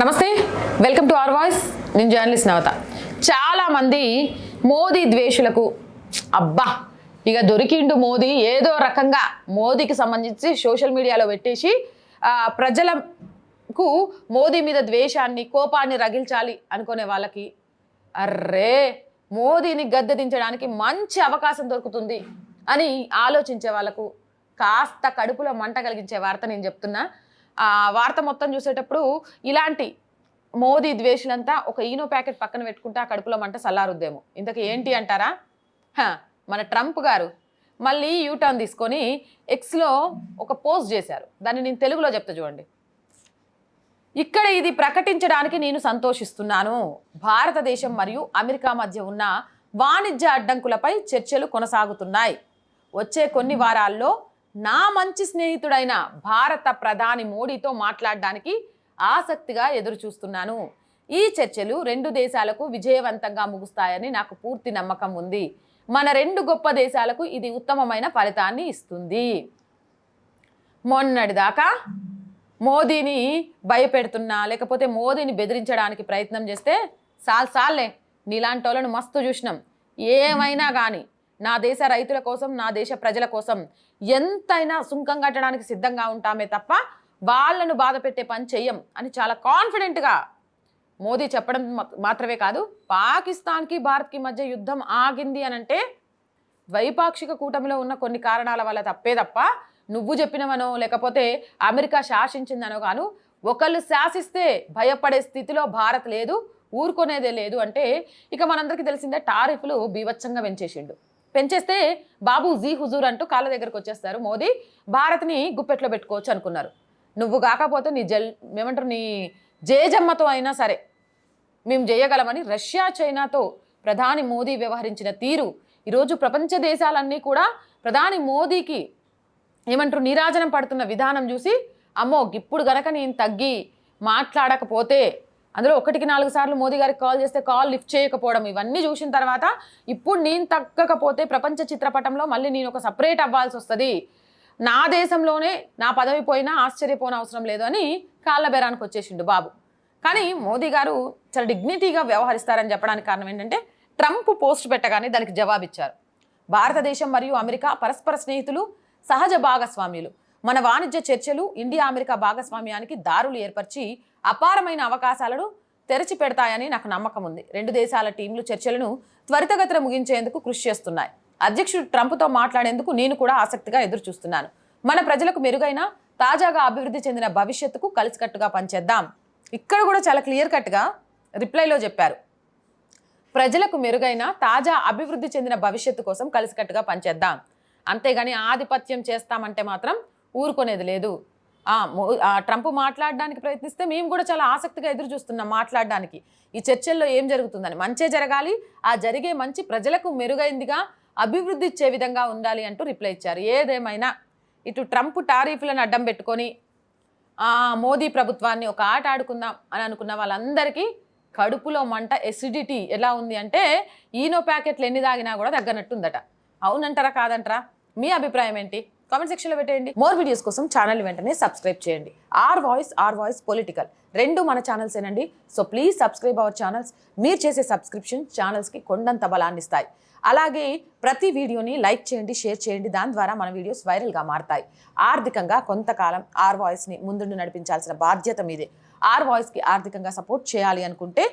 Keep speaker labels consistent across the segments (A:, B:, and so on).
A: నమస్తే welcome to our voice. నేను journalist నవత. చాలామంది మోదీ ద్వేషులకు అబ్బా ఇక దొరికిండు మోదీ ఏదో రకంగా మోదీకి సంబంధించి సోషల్ మీడియాలో పెట్టేసి ప్రజలకు మోదీ మీద ద్వేషాన్ని కోపాన్ని రగిల్చాలి అనుకునే వాళ్ళకి అర్రే మోదీని గద్దె దించడానికి మంచి అవకాశం దొరుకుతుంది అని ఆలోచించే వాళ్ళకు కాస్త కడుపులో మంట కలిగించే వార్త నేను చెప్తున్నా. వార్త మొత్తం చూసేటప్పుడు ఇలాంటి మోదీ ద్వేషులంతా ఒక ఈనో ప్యాకెట్ పక్కన పెట్టుకుంటే ఆ కడుపులో మంట సల్లారుద్దేమో ఇంతకు ఏంటి అంటారా? మన ట్రంప్ గారు మళ్ళీ యూటర్న్ తీసుకొని ఎక్స్లో ఒక పోస్ట్ చేశారు. దాన్ని నేను తెలుగులో చెప్తా చూడండి. ఇక్కడ ఇది ప్రకటించడానికి నేను సంతోషిస్తున్నాను. భారతదేశం మరియు అమెరికా మధ్య ఉన్న వాణిజ్య అడ్డంకులపై చర్చలు కొనసాగుతున్నాయి. వచ్చే కొన్ని వారాల్లో నా మంచి స్నేహితుడైన భారత ప్రధాని మోడీతో మాట్లాడడానికి ఆసక్తిగా ఎదురు చూస్తున్నాను ఈ చర్చలు రెండు దేశాలకు విజయవంతంగా ముగుస్తాయని నాకు పూర్తి నమ్మకం ఉంది. మన రెండు గొప్ప దేశాలకు ఇది ఉత్తమమైన ఫలితాన్ని ఇస్తుంది. మొన్నటిదాకా మోదీని భయపెడుతున్నా లేకపోతే మోదీని బెదిరించడానికి ప్రయత్నం చేస్తే సాల్ సాల్లే నీలాంటి వాళ్ళను మస్తు చూసినాం. ఏమైనా కానీ నా దేశ రైతుల కోసం నా దేశ ప్రజల కోసం ఎంతైనా సుంకం కట్టడానికి సిద్ధంగా ఉంటామే తప్ప వాళ్ళను బాధ పెట్టే పని చెయ్యం అని చాలా కాన్ఫిడెంట్గా మోదీ చెప్పడం మాత్రమే కాదు పాకిస్తాన్కి భారత్కి మధ్య యుద్ధం ఆగింది అని అంటే ద్వైపాక్షిక కూటమిలో ఉన్న కొన్ని కారణాల వల్ల తప్పే తప్ప నువ్వు చెప్పినవనో లేకపోతే అమెరికా శాసించిందనో కాను ఒకళ్ళు శాసిస్తే భయపడే స్థితిలో భారత్ లేదు ఊరుకునేదే లేదు అంటే ఇక మనందరికీ తెలిసిందే టారిఫ్లు బీభత్సంగా పెంచేసిండు పెంచేస్తే బాబు జీ హుజూర్ అంటూ కాళ్ళ దగ్గరకు వచ్చేస్తారు. మోదీ భారత్ని గుప్పెట్లో పెట్టుకోవచ్చు అనుకున్నారు. నువ్వు కాకపోతే నీ జల్ ఏమంటారు నీ జేజమ్మతో అయినా సరే మేము చేయగలమని రష్యా చైనాతో ప్రధాని మోదీ వ్యవహరించిన తీరు ఈరోజు ప్రపంచ దేశాలన్నీ కూడా ప్రధాని మోదీకి ఏమంటారు నీరాజనం పడుతున్న విధానం చూసి అమ్మో ఇప్పుడు గనక నేను తగ్గి మాట్లాడకపోతే అందులో ఒకటికి నాలుగు సార్లు మోదీ గారికి కాల్ చేస్తే కాల్ లిఫ్ట్ చేయకపోవడం ఇవన్నీ చూసిన తర్వాత ఇప్పుడు నేను తగ్గకపోతే ప్రపంచ చిత్రపటంలో మళ్ళీ నేను ఒక సపరేట్ అవ్వాల్సి వస్తుంది. నా దేశంలోనే నా పదవి పోయినా ఆశ్చర్యపోనవసరం లేదు అని కాళ్ళ బేరానికి వచ్చేసిండు బాబు. కానీ మోదీ గారు చాలా డిగ్నిటీగా వ్యవహరిస్తారని చెప్పడానికి కారణం ఏంటంటే ట్రంప్ పోస్ట్ పెట్టగానే దానికి జవాబిచ్చారు. భారతదేశం మరియు అమెరికా పరస్పర స్నేహితులు సహజ భాగస్వామ్యులు మన వాణిజ్య చర్చలు ఇండియా అమెరికా భాగస్వామ్యానికి దారులు ఏర్పరిచి అపారమైన అవకాశాలను తెరచి పెడతాయని నాకు నమ్మకం ఉంది. రెండు దేశాల టీంలు చర్చలను త్వరితగతిన ముగించేందుకు కృషి చేస్తున్నాయి. అధ్యక్షుడు ట్రంప్తో మాట్లాడేందుకు నేను కూడా ఆసక్తిగా ఎదురు చూస్తున్నాను మన ప్రజలకు మెరుగైన తాజాగా అభివృద్ధి చెందిన భవిష్యత్తుకు కలిసికట్టుగా పనిచేద్దాం. ఇక్కడ కూడా చాలా క్లియర్ కట్గా రిప్లైలో చెప్పారు. ప్రజలకు మెరుగైన తాజా అభివృద్ధి చెందిన భవిష్యత్తు కోసం కలిసికట్టుగా పనిచేద్దాం. అంతేగాని ఆధిపత్యం చేస్తామంటే మాత్రం ఊరుకునేది లేదు. ఆ, ట్రంప్ మాట్లాడడానికి ప్రయత్నిస్తే మేము కూడా చాలా ఆసక్తిగా ఎదురు చూస్తున్నాం మాట్లాడడానికి. ఈ చర్చల్లో ఏం జరుగుతుందని మంచే జరగాలి ఆ జరిగే మంచి ప్రజలకు మెరుగైందిగా అభివృద్ధి ఇచ్చే విధంగా ఉండాలి అంటూ రిప్లై ఇచ్చారు. ఏదేమైనా ఇటు ట్రంప్ టారిఫ్లను అడ్డం పెట్టుకొని మోదీ ప్రభుత్వాన్ని ఒక ఆట ఆడుకుందాం అని అనుకున్న వాళ్ళందరికీ కడుపులో మంట ఎసిడిటీ ఎలా ఉంది అంటే ఈనో ప్యాకెట్లు ఎన్ని తాగినా కూడా తగ్గనట్టుందట. అవునంటారా కాదంటారా? మీ అభిప్రాయం ఏంటి? కామెంట్ సెక్షన్లో పెట్టేయండి. మోర్ వీడియోస్ కోసం ఛానల్ వెంటనే సబ్స్క్రైబ్ చేయండి. R voice R voice political రెండు మన ఛానల్స్ ఏనండి. So please subscribe our channels మీరు చేసే సబ్స్క్రిప్షన్ ఛానల్స్కి కొండంత బలాన్ని ఇస్తాయి. అలాగే ప్రతి వీడియోని లైక్ చేయండి షేర్ చేయండి. దాని ద్వారా మన వీడియోస్ వైరల్గా మారతాయి. ఆర్థికంగా కొంతకాలం ఆర్ వాయిస్ని ముందుండి నడిపించాల్సిన బాధ్యత మీదే. ఆర్ వాయిస్కి ఆర్థికంగా సపోర్ట్ చేయాలి అనుకుంటే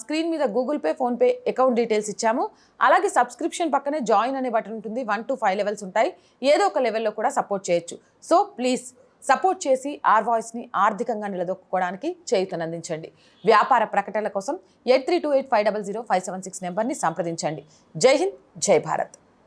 A: స్క్రీన్ మీద Google Pay PhonePe account details ఇచ్చాము. అలాగే సబ్స్క్రిప్షన్ పక్కనే జాయిన్ అనే బటన్ ఉంటుంది. వన్ టు ఫైవ్ లెవెల్స్ ఉంటాయి. ఏదో ఒక లెవెల్లో కూడా సపోర్ట్ చేయొచ్చు. సో ప్లీజ్ సపోర్ట్ చేసి ఆర్ వాయిస్ని ఆర్థికంగా నిలదొక్కుకోవడానికి చేయుతనందించండి వ్యాపార ప్రకటనల కోసం eight three two eight five double zero five seven six నెంబర్ని సంప్రదించండి. జై హింద్ జై భారత్.